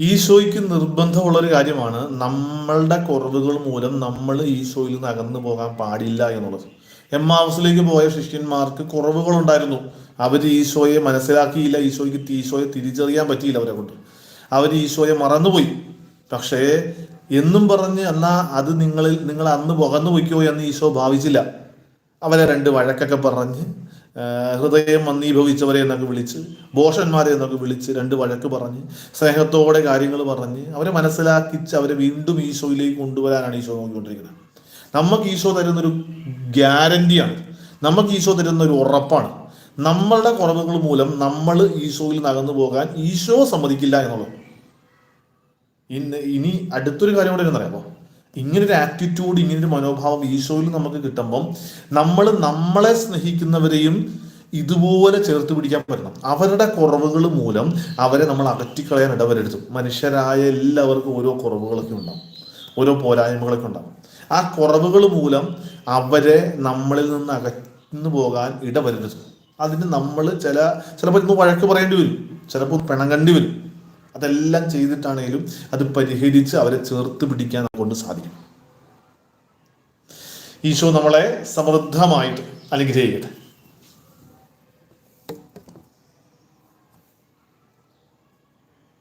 ഈശോയ്ക്ക് നിർബന്ധമുള്ളൊരു കാര്യമാണ് നമ്മളുടെ കുറവുകൾ മൂലം നമ്മൾ ഈശോയിൽ നിന്ന് അകന്നു പോകാൻ പാടില്ല എന്നുള്ളത്. എം ഹൗസിലേക്ക് പോയ ശിഷ്യന്മാർക്ക് കുറവുകളുണ്ടായിരുന്നു. അവർ ഈശോയെ മനസ്സിലാക്കിയില്ല ഈശോയ്ക്ക് ഈശോയെ തിരിച്ചറിയാൻ പറ്റിയില്ല അവരെ കൊണ്ട്. അവർ ഈശോയെ മറന്നുപോയി. പക്ഷേ എന്നും പറഞ്ഞ് എന്നാ അത് നിങ്ങളിൽ നിങ്ങൾ അന്ന് പകർന്നു പോയിക്കോ എന്ന് ഈശോ ഭാവിച്ചില്ല. അവരെ രണ്ട് വഴക്കൊക്കെ പറഞ്ഞ് ഹൃദയം മന്ദീഭവിച്ചവരെ എന്നൊക്കെ വിളിച്ച് ബോഷന്മാരെ എന്നൊക്കെ വിളിച്ച് രണ്ട് വഴക്ക് പറഞ്ഞ് സ്നേഹത്തോടെ കാര്യങ്ങൾ പറഞ്ഞ് അവരെ മനസ്സിലാക്കിച്ച് അവരെ വീണ്ടും ഈശോയിലേക്ക് കൊണ്ടുവരാനാണ് ഈശോ നോക്കിക്കൊണ്ടിരിക്കുന്നത്. നമുക്ക് ഈശോ തരുന്നൊരു ഗ്യാരണ്ടിയാണ്. നമുക്ക് ഈശോ തരുന്ന ഒരു ഉറപ്പാണ്. നമ്മളുടെ കുറവുകൾ മൂലം നമ്മൾ ഈശോയിൽ നകന്നു പോകാൻ ഈശോ സമ്മതിക്കില്ല എന്നുള്ളത്. ഇന്ന് ഇനി അടുത്തൊരു കാര്യം കൂടെ എന്നറിയാമോ ഇങ്ങനൊരു ആറ്റിറ്റ്യൂഡ് ഇങ്ങനൊരു മനോഭാവം ഈശോയിൽ നമുക്ക് കിട്ടുമ്പം നമ്മൾ നമ്മളെ സ്നേഹിക്കുന്നവരെയും ഇതുപോലെ ചേർത്ത് പിടിക്കാൻ പറ്റണം. അവരുടെ കുറവുകൾ മൂലം അവരെ നമ്മൾ അകറ്റിക്കളയാൻ ഇടവരരുത്. മനുഷ്യരായ എല്ലാവർക്കും ഓരോ കുറവുകളൊക്കെ ഉണ്ടാവും. ഓരോ പോരായ്മകളൊക്കെ ഉണ്ടാവും. ആ കുറവുകൾ മൂലം അവരെ നമ്മളിൽ നിന്ന് അകന്നു പോകാൻ ഇടവരരുത്. അതിന് നമ്മൾ ചില ചിലപ്പോൾ ഇന്ന് വഴക്ക് പറയേണ്ടി വരും. ചിലപ്പോൾ പിണങ്ങേണ്ടി വരും. അതെല്ലാം ചെയ്തിട്ടാണെങ്കിലും അത് പരിഹരിച്ച് അവരെ ചേർത്ത് പിടിക്കാൻ കൊണ്ട് സാധിക്കും. ഈശോ നമ്മളെ സമൃദ്ധമായിട്ട് അനുഗ്രഹിക്കട്ടെ.